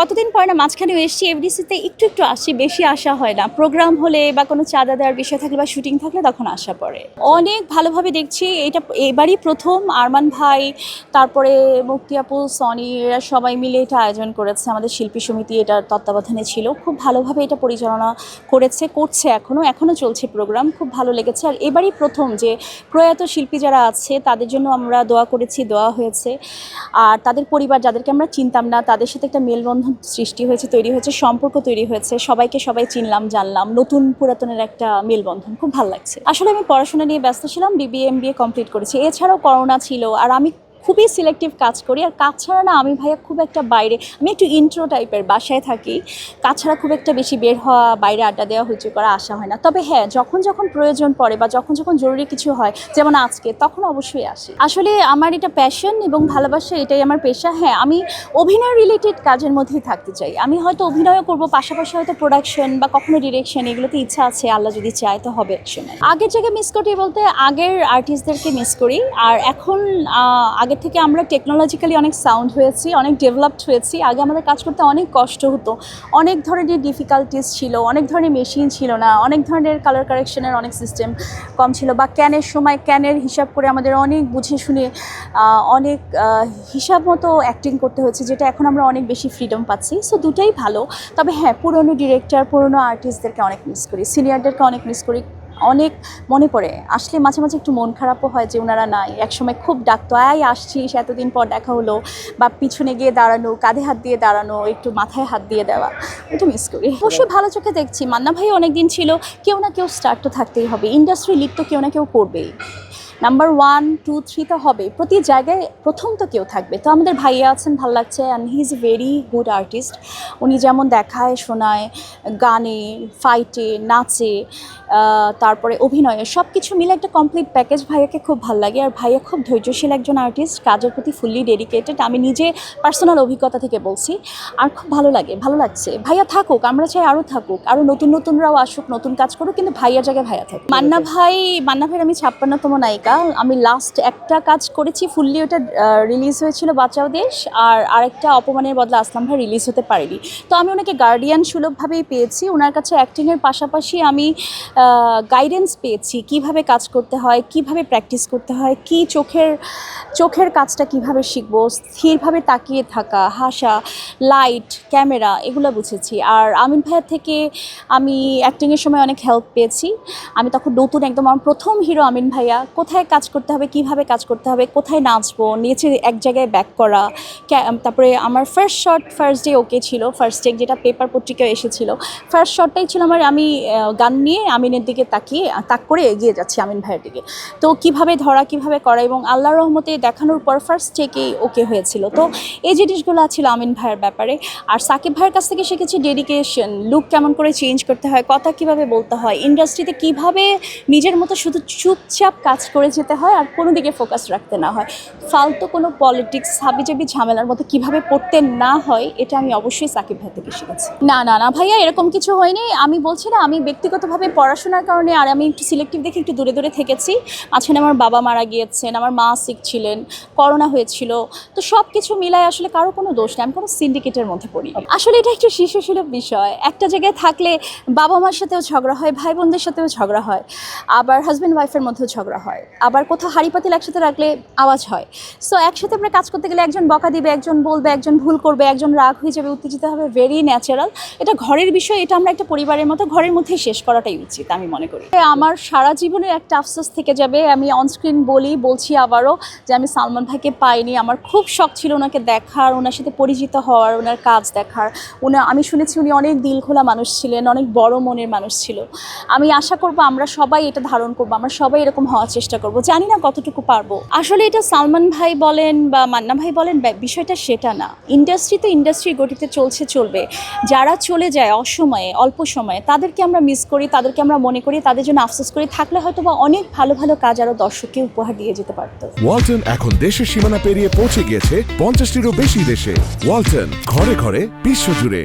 কতদিন পর না মাঝখানে এসছি এফডিসিতে একটু একটু আসি, বেশি আসা হয় না। প্রোগ্রাম হলে বা কোনো চাঁদা দেওয়ার বিষয় থাকলে বা শুটিং থাকলে তখন আসা পড়ে। অনেক ভালোভাবে দেখছি, এটা এবারই প্রথম আরমান ভাই, তারপরে মুক্তি আপু সনি, এরা সবাই মিলে এটা আয়োজন করেছে। আমাদের শিল্পী সমিতি এটার তত্ত্বাবধানে ছিল। খুব ভালোভাবে এটা পরিচালনা করেছে, করছে এখনও এখনও চলছে প্রোগ্রাম, খুব ভালো লেগেছে। আর এবারই প্রথম যে প্রয়াত শিল্পী যারা আছে, তাদের জন্য আমরা দোয়া করেছি, দোয়া হয়েছে। আর তাদের পরিবার, যাদেরকে আমরা চিনতাম না, তাদের সাথে একটা মেলবন্ধন সৃষ্টি হয়েছে, তৈরি হয়েছে, সম্পর্ক তৈরি হয়েছে, সবাইকে সবাই চিনলাম, জানলাম, নতুন পুরাতনের একটা মেলবন্ধন, খুব ভালো লাগছে। আসলে আমি পড়াশোনা নিয়ে ব্যস্ত ছিলাম বিবিএম বিএ কমপ্লিট করেছি। এছাড়াও করোনা ছিল, আর আমি খুবই সিলেক্টিভ কাজ করি। আর কাজ ছাড়া না আমি ভাইয়া খুব একটা বাইরে আমি একটু ইন্ট্রো টাইপের বাসায় থাকি। কাজ ছাড়া খুব একটা বেশি বের হওয়া বাইরে আড্ডা দেওয়া হইচই করা আসা হয় না। তবে হ্যাঁ যখন যখন প্রয়োজন পড়ে বা যখন যখন জরুরি কিছু হয় যেমন আজকে তখন অবশ্যই আসি। আসলে আমার এটা প্যাশন এবং ভালোবাসা এটাই আমার পেশা। হ্যাঁ আমি অভিনয় রিলেটেড কাজের মধ্যেই থাকতে চাই। আমি হয়তো অভিনয়ও করব পাশাপাশি হয়তো প্রোডাকশন বা কখনো ডিরেকশন এগুলোতে ইচ্ছা আছে আল্লাহ যদি চায় তো হবে আগের জায়গায় মিস করি বলতে আগের আর্টিস্টদেরকে মিস করি। আর এখন আহ, আগের থেকে আমরা টেকনোলজিক্যালি অনেক সাউন্ড হয়েছি, অনেক ডেভেলপড হয়েছি। আগে আমাদের কাজ করতে অনেক কষ্ট হতো। অনেক ধরনের ডিফিকাল্টিস ছিল, অনেক ধরনের মেশিন ছিল না, অনেক ধরনের কালার কারেকশনের অনেক সিস্টেম কম ছিল বা ক্যানের সময় ক্যানের হিসাব করে আমাদের অনেক বুঝে শুনে অনেক হিসাব মতো অ্যাক্টিং করতে হচ্ছে যেটা এখন আমরা অনেক বেশি ফ্রিডম পাচ্ছি। সো দুটাই ভালো। তবে হ্যাঁ পুরনো ডিরেক্টর পুরনো আর্টিস্টদেরকে অনেক মিস করি সিনিয়রদেরকে অনেক মিস করি। অনেক মনে পড়ে। আসলে মাঝে মাঝে একটু মন খারাপও হয় যে ওনারা নাই। একসময় খুব ডাকতো, আয়, আসছিস, এতদিন পর দেখা হলো। বা পিছনে গিয়ে দাঁড়ানো, কাঁধে হাত দিয়ে দাঁড়ানো, একটু মাথায় হাত দিয়ে দেওয়া। একটু মিস করি। অবশ্যই ভালো চোখে দেখছি। মান্না ভাই অনেকদিন ছিল, কেউ না কেউ স্টার্ট তো থাকতেই হবে। ইন্ডাস্ট্রি লিড তো কেউ না কেউ করবেই। নাম্বার ওয়ান টু থ্রি তো হবে প্রতি জায়গায় প্রথম তো কেউ থাকবে। তো আমাদের ভাইয়া আছেন, ভালো লাগছে and he is very good artist উনি যেমন দেখায়, শোনায়, গানে ফাইটে নাচে তারপরে অভিনয়ে সব কিছু মিলে একটা কমপ্লিট প্যাকেজ ভাইয়াকে খুব ভালো লাগে। আর ভাইয়া খুব ধৈর্যশীল একজন আর্টিস্ট কাজের প্রতি ফুললি ডেডিকেটেড আমি নিজে পার্সোনাল অভিজ্ঞতা থেকে বলছি। আর খুব ভালো লাগে, ভালো লাগছে। ভাইয়া থাকুক, আমরা চাই আরও থাকুক। আরও নতুন নতুনরাও আসুক, নতুন কাজ করুক, কিন্তু ভাইয়ার জায়গায় ভাইয়া থাকুক। মান্না ভাই, মান্না ভাইয়ের আমি ছাপ্পান্নতম নায়িকা। আমি লাস্ট একটা কাজ করেছি ফুললি ওটা রিলিজ হয়েছিল বাঁচাও দেশ, আর আরেকটা অপমানের বদলা আসলাম ভাই রিলিজ হতে পারেনি। তো আমি ওনাকে গার্ডিয়ান সুলভভাবেই পেয়েছি, ওনার কাছে অ্যাক্টিংয়ের পাশাপাশি আমি গাইডেন্স পেয়েছি, কীভাবে কাজ করতে হয়, কীভাবে প্র্যাকটিস করতে হয়, কি চোখের চোখের কাজটা কীভাবে শিখব, স্থিরভাবে তাকিয়ে থাকা, হাসা লাইট ক্যামেরা এগুলো বুঝেছি। আর আমিন ভাইয়ের থেকে আমি অ্যাক্টিংয়ের সময় অনেক হেল্প পেয়েছি। আমি তখন নতুন একদম আমার প্রথম হিরো আমিন ভাইয়া। কোথায় কাজ করতে হবে, কীভাবে কাজ করতে হবে, কোথায় নাচবো, নিচে এক জায়গায় ব্যাক করা তারপরে আমার first shot first day okay ছিল ফার্স্ট ডে যেটা পেপার পত্রিকায় এসেছিল ফার্স্ট শটটাই ছিল আমার আমি গান নিয়ে আমিনের দিকে তাকিয়ে, তাক করে এগিয়ে যাচ্ছি আমিন ভাইয়ের দিকে। তো কীভাবে ধরা, কীভাবে করা এবং আল্লাহর রহমতে দেখানোর পর ফার্স্ট টেকেই ওকে হয়েছিল। তো এই জিনিসগুলো ছিল আমিন ভাইয়ের ব্যাপারে। আর সাকিব ভাইয়ের কাছ থেকে শিখেছি ডেডিকেশন লুক কেমন করে চেঞ্জ করতে হয়, কথা কীভাবে বলতে হয় ইন্ডাস্ট্রিতে কীভাবে নিজের মতো শুধু চুপচাপ কাজ করে যেতে হয় আর কোনো দিকে ফোকাস রাখতে না হয়। ফালতু কোনো পলিটিক্স হাবিজাবি ঝামেলার মধ্যে কীভাবে পড়তে না হয়, এটা আমি অবশ্যই সাকিব ভাই থেকে শিখেছি। না না না ভাইয়া, এরকম কিছু হয়নি। আমি বলছি না, আমি ব্যক্তিগতভাবে পড়াশোনার কারণে আর আমি একটু সিলেক্টিভ দেখে একটু দূরে দূরে থেকেছি। মাঝখানে আমার বাবা মারা গিয়েছেন, আমার মা সিক ছিলেন করোনা হয়েছিল। তো সব কিছু মিলায় আসলে কারও কোনো দোষ নেই, আমি কোনো সিন্ডিকেটের মধ্যে পড়ি আসলে এটা একটু শিশুসুলভ বিষয়। একটা জায়গায় থাকলে বাবা মার সাথেও ঝগড়া হয় ভাই বোনদের সাথেও ঝগড়া হয়, আবার হাজব্যান্ড ওয়াইফের মধ্যেও ঝগড়া হয়। আবার কোথাও হাড়ি পাতিল একসাথে রাখলে আওয়াজ হয়। সো একসাথে আমরা কাজ করতে গেলে একজন বকা দিবে, একজন বলবে, একজন ভুল করবে, একজন রাগ হয়ে যাবে, উত্তেজিত হবে ভেরি ন্যাচারাল এটা ঘরের বিষয়, এটা আমরা একটা পরিবারের মতো ঘরের মধ্যেই শেষ করাটাই উচিত, আমি মনে করি। আমার সারা জীবনের একটা আফসোস থেকে যাবে, আমি অনস্ক্রিন বলি, বলছি আবারও যে আমি সালমান ভাইকে পাইনি। আমার খুব শখ ছিল ওনাকে দেখার, ওনার সাথে পরিচিত হওয়ার, ওনার কাজ দেখার। উনি, আমি শুনেছি উনি অনেক দিল খোলা মানুষ ছিলেন, অনেক বড় মনের মানুষ ছিল। আমি আশা করব আমরা সবাই এটা ধারণ করব, আমরা সবাই এরকম হওয়ার চেষ্টা জানি না কতটুকু পারব। আসলে এটা সালমান ভাই বলেন বা মান্না ভাই বলেন বিষয়টা সেটা না। ইন্ডাস্ট্রি তো ইন্ডাস্ট্রি গতিতে চলছে, চলবে। যারা চলে যায় অসময়ে, অল্প সময়ে, তাদেরকে আমরা মিস করি, তাদেরকে আমরা মনে করি, তাদের জন্য আফসোস করি। থাকলে হয়তো বা অনেক ভালো ভালো কাজ আরও দর্শককে উপহার দিয়ে যেতে পারতো। ওয়ালটন এখন দেশের সীমানা পেরিয়ে পৌঁছে গিয়েছে পঞ্চাশটিরও বেশি দেশে। ওয়ালটন ঘরে ঘরে, বিশ্বজুড়ে।